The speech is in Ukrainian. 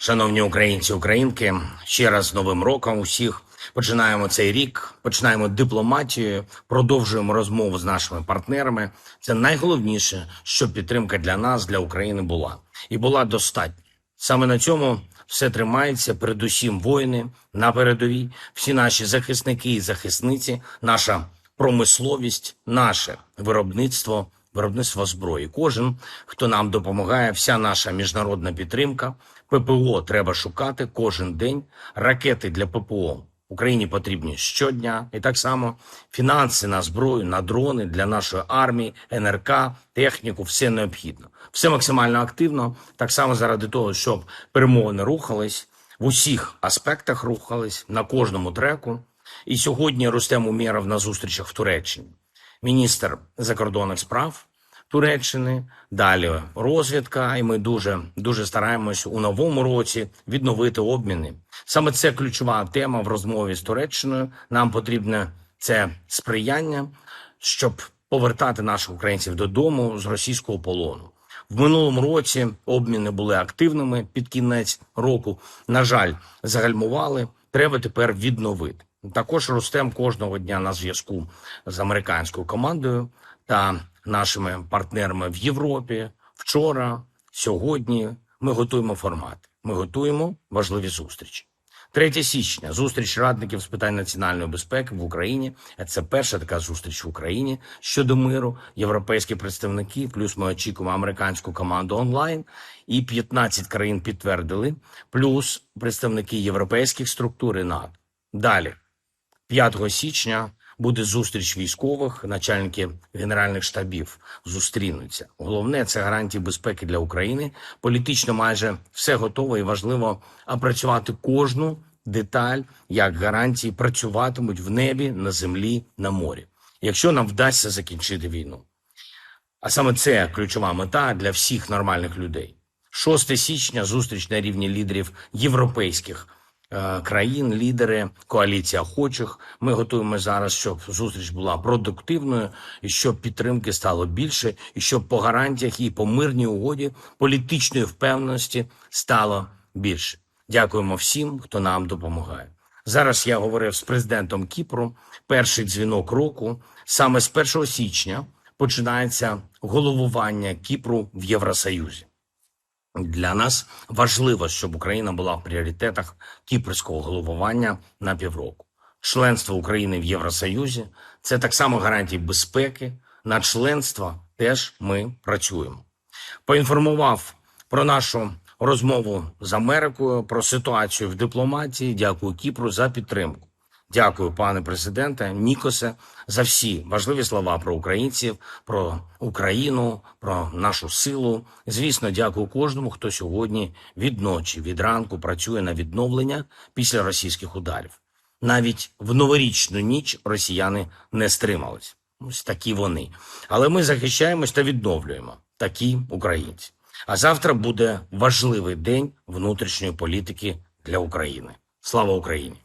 Шановні українці, українки, ще раз з Новим роком усіх починаємо цей рік, починаємо дипломатію, продовжуємо розмову з нашими партнерами. Це найголовніше, щоб підтримка для нас, для України була і була достатня. Саме на цьому все тримається. Передусім, воїни на передовій, всі наші захисники і захисниці, наша промисловість, наше виробництво, виробництво зброї. Кожен, хто нам допомагає, вся наша міжнародна підтримка. ППО треба шукати кожен день. Ракети для ППО Україні потрібні щодня, і так само фінанси на зброю, на дрони для нашої армії, НРК, техніку, все необхідно. Все максимально активно, так само заради того, щоб перемовини рухались в усіх аспектах рухались на кожному треку. І сьогодні Рустем Умєров на зустрічах в Туреччині. Міністр закордонних справ Туреччини, далі розвідка, і ми дуже дуже стараємось у новому році відновити обміни. Саме це ключова тема в розмові з Туреччиною. Нам потрібне це сприяння, щоб повертати наших українців додому з російського полону. В минулому році обміни були активними під кінець року. На жаль, загальмували. Треба тепер відновити. Також Рустем кожного дня на зв'язку з американською командою та нашими партнерами в Європі. Вчора, сьогодні ми готуємо формат. Ми готуємо важливі зустрічі. 3 січня зустріч радників з питань національної безпеки в Україні. Це перша така зустріч в Україні щодо миру. Європейські представники, плюс ми очікуємо американську команду онлайн. І 15 країн підтвердили, плюс представники європейських структур і НАТО. Далі 5 січня буде зустріч військових, начальники генеральних штабів зустрінуться. Головне це гарантії безпеки для України. Політично майже все готово і важливо опрацювати кожну деталь, як гарантії працюватимуть в небі, на землі, на морі, якщо нам вдасться закінчити війну. А саме це ключова мета для всіх нормальних людей. 6 січня зустріч на рівні лідерів європейських країн, лідери коаліція охочих. Ми готуємо зараз, щоб зустріч була продуктивною, і щоб підтримки стало більше, і щоб по гарантіях і по мирній угоді політичної впевненості стало більше. Дякуємо всім, хто нам допомагає. Зараз я говорив з президентом Кіпру. Перший дзвінок року саме з 1 січня починається головування Кіпру в Євросоюзі. Для нас важливо, щоб Україна була в пріоритетах кіпрського головування на півроку. Членство України в Євросоюзі це так само гарантії безпеки. На членство теж ми працюємо. Поінформував про нашу розмову з Америкою, про ситуацію в дипломатії. Дякую Кіпру за підтримку. Дякую, пане президенте Нікосе, за всі важливі слова про українців, про Україну, про нашу силу. Звісно, дякую кожному, хто сьогодні від ночі, від ранку працює на відновлення після російських ударів. Навіть в новорічну ніч росіяни не стримались. Ось такі вони. Але ми захищаємось та відновлюємо такі українці. А завтра буде важливий день внутрішньої політики для України. Слава Україні!